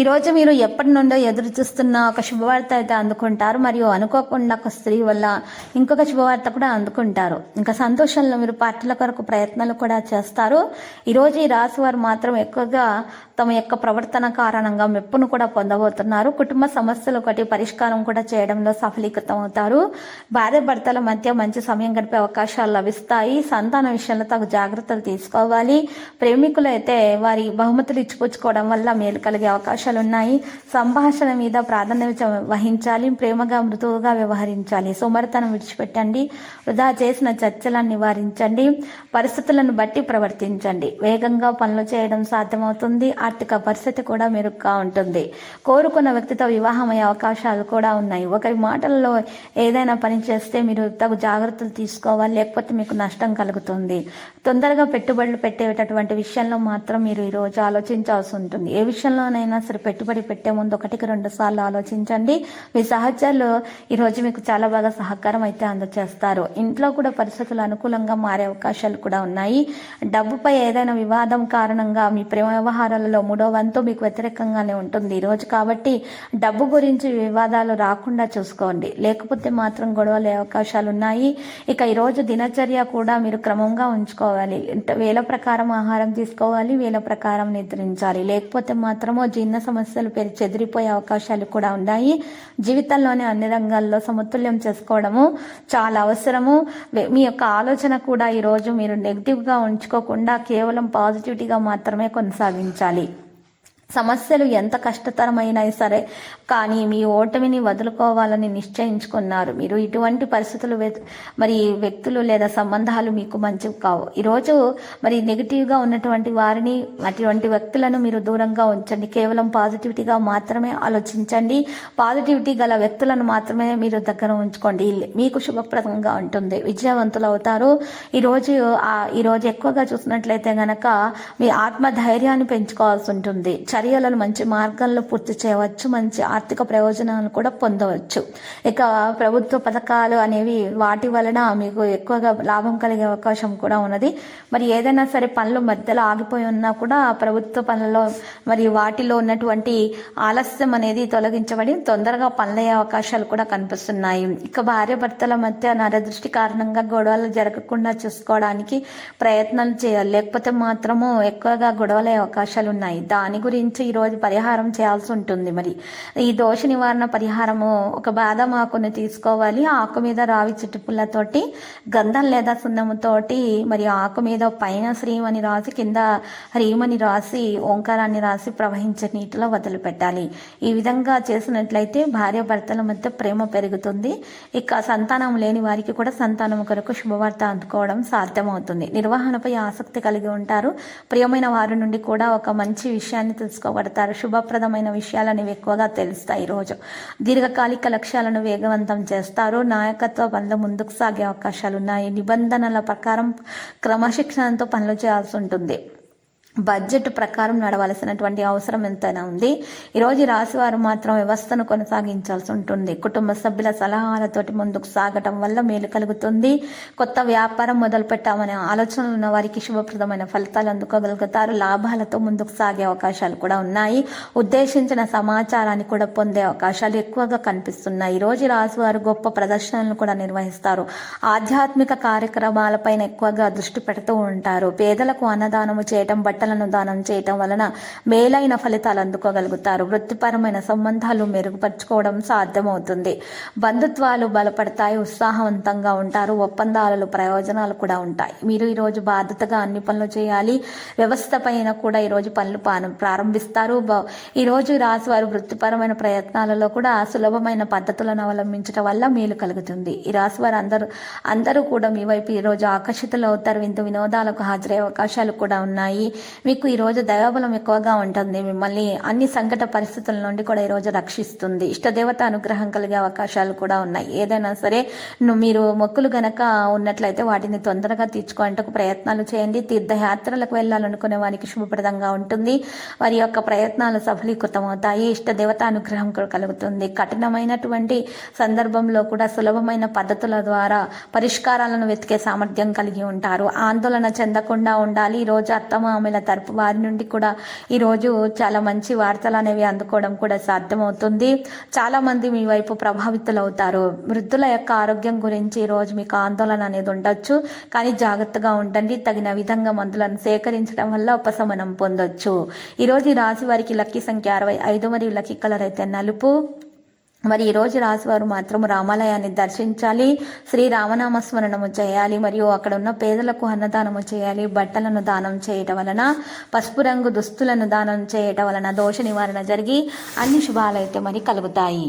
ఈరోజు మీరు ఎప్పటి నుండో ఎదురు చూస్తున్న ఒక శుభవార్త అయితే అందుకుంటారు. మరియు అనుకోకుండా ఒక స్త్రీ వల్ల ఇంకొక శుభవార్త కూడా అందుకుంటారు. ఇంకా సంతోషంలో మీరు పార్టీల కొరకు ప్రయత్నాలు కూడా చేస్తారు. ఈరోజు ఈ రాశి వారు మాత్రం ఎక్కువగా తమ యొక్క ప్రవర్తన కారణంగా మెప్పును కూడా పొందబోతున్నారు. కుటుంబ సమస్యలు ఒకటి పరిష్కారం కూడా చేయడంలో సఫలీకృతం అవుతారు. భార్య భర్తల మధ్య మంచి సమయం గడిపే అవకాశాలు లభిస్తాయి. సంతాన విషయంలో తగు జాగ్రత్తలు తీసుకోవాలి. ప్రేమికులు అయితే వారి బహుమతులు ఇచ్చిపుచ్చుకోవడం వల్ల మేలు కలిగే అవకాశం ఉన్నాయి సంభాషణ మీద ప్రాధాన్యత వహించాలి. ప్రేమగా మృదువుగా వ్యవహరించాలి. సోమరితనం విడిచిపెట్టండి. వృధా చేసిన చర్చలను నివారించండి. పరిస్థితులను బట్టి ప్రవర్తించండి. వేగంగా పనులు చేయడం సాధ్యమవుతుంది. ఆర్థిక పరిస్థితి కూడా మెరుగ్గా ఉంటుంది. కోరుకున్న వ్యక్తితో వివాహమయ్యే అవకాశాలు కూడా ఉన్నాయి. ఒకరి మాటల్లో ఏదైనా పని చేస్తే మీరు తగు జాగ్రత్తలు తీసుకోవాలి. లేకపోతే మీకు నష్టం కలుగుతుంది. తొందరగా పెట్టుబడులు పెట్టేటటువంటి విషయంలో మాత్రం మీరు ఈరోజు ఆలోచించాల్సి ఉంటుంది. ఏ విషయంలోనైనా సరే పెట్టుబడి పెట్టే ముందు ఒకటికి రెండు సార్లు ఆలోచించండి. మీ సహచరులు ఈరోజు మీకు చాలా బాగా సహకారం అయితే అందజేస్తారు ఇంట్లో కూడా పరిస్థితులు అనుకూలంగా మారే అవకాశాలు కూడా ఉన్నాయి. డబ్బుపై ఏదైనా వివాదం కారణంగా మీ ప్రేమ వ్యవహారాలలో మూడో వంతు మీకు వ్యతిరేకంగానే ఉంటుంది ఈరోజు కాబట్టి డబ్బు గురించి వివాదాలు రాకుండా చూసుకోండి. లేకపోతే మాత్రం గొడవలే అవకాశాలు ఉన్నాయి. ఇక ఈరోజు దినచర్య కూడా మీరు క్రమంగా ఉంచుకోవాలి. వేల ప్రకారం ఆహారం తీసుకోవాలి వేల ప్రకారం నిద్రించాలి. లేకపోతే మాత్రము జీర్ణ సమస్యలు పెరి చెదిరిపోయే అవకాశాలు కూడా ఉన్నాయి. జీవితంలోని అన్ని రంగాల్లో సమతుల్యం చేసుకోవడము చాలా అవసరము. మీ యొక్క ఆలోచన కూడా ఈరోజు మీరు నెగిటివ్గా ఉంచుకోకుండా కేవలం పాజిటివిటీగా మాత్రమే కొనసాగించాలి. సమస్యలు ఎంత కష్టతరమైనా సరే కానీ మీ ఓటమిని వదులుకోవాలని నిశ్చయించుకున్నారు. మీరు ఇటువంటి పరిస్థితులు మరి వ్యక్తులు లేదా సంబంధాలు మీకు మంచివి కావు. ఈరోజు మరి నెగిటివ్గా ఉన్నటువంటి వారిని అటువంటి వ్యక్తులను మీరు దూరంగా ఉంచండి. కేవలం పాజిటివిటీగా మాత్రమే ఆలోచించండి. పాజిటివిటీ గల వ్యక్తులను మాత్రమే మీరు దగ్గర ఉంచుకోండి. మీకు శుభప్రదంగా ఉంటుంది. విజయవంతులు అవుతారు. ఈరోజు ఈరోజు ఎక్కువగా చూసినట్లయితే గనక మీ ఆత్మ ధైర్యాన్ని పెంచుకోవాల్సి ఉంటుంది. చర్యలను మంచి మార్గంలో పూర్తి చేయవచ్చు మంచి ఆర్థిక ప్రయోజనాలు కూడా పొందవచ్చు. ఇక ప్రభుత్వ పథకాలు అనేవి వాటి వలన మీకు ఎక్కువగా లాభం కలిగే అవకాశం కూడా ఉన్నది. మరి ఏదైనా సరే పనులు మధ్యలో ఆగిపోయి ఉన్నా కూడా ప్రభుత్వ పనులలో మరి వాటిలో ఉన్నటువంటి ఆలస్యం అనేది తొలగించబడి తొందరగా పనులయ్యే అవకాశాలు కూడా కనిపిస్తున్నాయి. ఇక భార్యాభర్తల మధ్య నరదృష్టి కారణంగా గొడవలు జరగకుండా చూసుకోవడానికి ప్రయత్నాలు చేయాలి. లేకపోతే మాత్రము ఎక్కువగా గొడవలయ్యే అవకాశాలు ఉన్నాయి. దాని గురించి ఈరోజు పరిహారం చేయాల్సి ఉంటుంది మరి. ఈ దోష నివారణ పరిహారము ఒక బాదం ఆకుని తీసుకోవాలి. ఆకు మీద రావి చిట్టుపుల్లతోటి గంధం లేదా సున్నముతోటి మరి ఆకు మీద పైన శ్రీమని రాసి కింద హ్రీమని రాసి ఓంకారాన్ని రాసి ప్రవహించే నీటిలో వదిలిపెట్టాలి. ఈ విధంగా చేసినట్లయితే భార్య భర్తల మధ్య ప్రేమ పెరుగుతుంది. ఇక సంతానం లేని వారికి కూడా సంతానం కొరకు శుభవార్త అందుకోవడం సాధ్యమవుతుంది. నిర్వహణపై ఆసక్తి కలిగి ఉంటారు. ప్రియమైన వారి నుండి కూడా ఒక మంచి విషయాన్ని తెలుసు తీసుకోబడతారు. శుభప్రదమైన విషయాలు అనేవి ఎక్కువగా తెలుస్తాయి ఈరోజు దీర్ఘకాలిక లక్ష్యాలను వేగవంతం చేస్తారు. నాయకత్వ పనులు ముందుకు సాగే అవకాశాలు ఉన్నాయి నిబంధనల ప్రకారం క్రమశిక్షణతో పనులు చేయాల్సి ఉంటుంది. బడ్జెట్ ప్రకారం నడవలసినటువంటి అవసరం ఎంతైనా ఉంది. ఈరోజు రాశివారు రాశి వారు మాత్రం వ్యవస్థను కొనసాగించాల్సి ఉంటుంది. కుటుంబ సభ్యుల సలహాలతోటి ముందుకు సాగటం వల్ల మేలు కలుగుతుంది. కొత్త వ్యాపారం మొదలు పెట్టామనే ఆలోచనలు ఉన్న వారికి శుభప్రదమైన ఫలితాలు అందుకోగలుగుతారు. లాభాలతో ముందుకు సాగే అవకాశాలు కూడా ఉన్నాయి. ఉద్దేశించిన సమాచారాన్ని కూడా పొందే అవకాశాలు ఎక్కువగా కనిపిస్తున్నాయి. ఈ రోజు రాశి వారు గొప్ప ప్రదర్శనలు కూడా నిర్వహిస్తారు. ఆధ్యాత్మిక కార్యక్రమాలపైన ఎక్కువగా దృష్టి పెడుతూ ఉంటారు. పేదలకు అన్నదానము చేయటం బట్టలను దానం చేయటం వలన మేలైన ఫలితాలు అందుకోగలుగుతారు. వృత్తిపరమైన సంబంధాలు మెరుగుపరుచుకోవడం సాధ్యమవుతుంది. బంధుత్వాలు బలపడతాయి ఉత్సాహవంతంగా ఉంటారు ఒప్పందాలలో ప్రయోజనాలు కూడా ఉంటాయి. మీరు ఈరోజు బాధ్యతగా అన్ని పనులు చేయాలి. వ్యవస్థ పైన కూడా ఈరోజు పనులు ప్రారంభిస్తారు. బ- ఈరోజు ఈ రాశి వారు వృత్తిపరమైన ప్రయత్నాలలో కూడా సులభమైన పద్ధతులను అవలంబించడం వల్ల మేలు కలుగుతుంది. ఈ రాశి వారు అందరూ అందరూ కూడా మీ వైపు ఈరోజు ఆకర్షితులు అవుతారు విందు వినోదాలకు హాజరయ్యే అవకాశాలు కూడా ఉన్నాయి. మీకు ఈ రోజు దైవబలం ఎక్కువగా ఉంటుంది. మిమ్మల్ని అన్ని సంకట పరిస్థితుల నుండి కూడా ఈ రోజు రక్షిస్తుంది. ఇష్టదేవత అనుగ్రహం కలిగే అవకాశాలు కూడా ఉన్నాయి. ఏదైనా సరే మీరు మొక్కులు గనక ఉన్నట్లయితే వాటిని తొందరగా తీర్చుకోవడానికి ప్రయత్నాలు చేయండి. తీర్థయాత్రలకు వెళ్ళాలనుకునే వారికి శుభప్రదంగా ఉంటుంది. వారి యొక్క ప్రయత్నాలు సఫలీకృతమవుతాయి. ఇష్టదేవత అనుగ్రహం కలుగుతుంది. కఠినమైనటువంటి సందర్భంలో కూడా సులభమైన పద్ధతుల ద్వారా పరిష్కారాలను వెతికే సామర్థ్యం కలిగి ఉంటారు. ఆందోళన చెందకుండా ఉండాలి. ఈ రోజు అత్తమామల తరపు వారి నుండి కూడా ఈ రోజు చాలా మంచి వార్తలు అనేవి అందుకోవడం కూడా సాధ్యమవుతుంది. చాలా మంది మీ వైపు ప్రభావితులవుతారు. వృద్ధుల యొక్క ఆరోగ్యం గురించి ఈరోజు రోజు మీకు ఆందోళన అనేది ఉండొచ్చు. కానీ జాగ్రత్తగా ఉండండి. తగిన విధంగా మందులను సేకరించడం వల్ల ఉపశమనం పొందొచ్చు. ఈ రోజు ఈ రాశి వారికి లక్కీ సంఖ్య అరవై ఐదు మరియు లక్కీ కలర్ అయితే నలుపు. మరి ఈ రోజు రాశివారు మాత్రం రామాలయాన్ని దర్శించాలి. శ్రీ రామనామ స్మరణము చేయాలి. మరియు అక్కడ ఉన్న పేదలకు అన్నదానము చేయాలి. బట్టలను దానం చేయటం వలన పసుపు రంగు దుస్తులను దానం చేయటం వలన దోష నివారణ జరిగి అన్ని శుభాలైతే మరి కలుగుతాయి.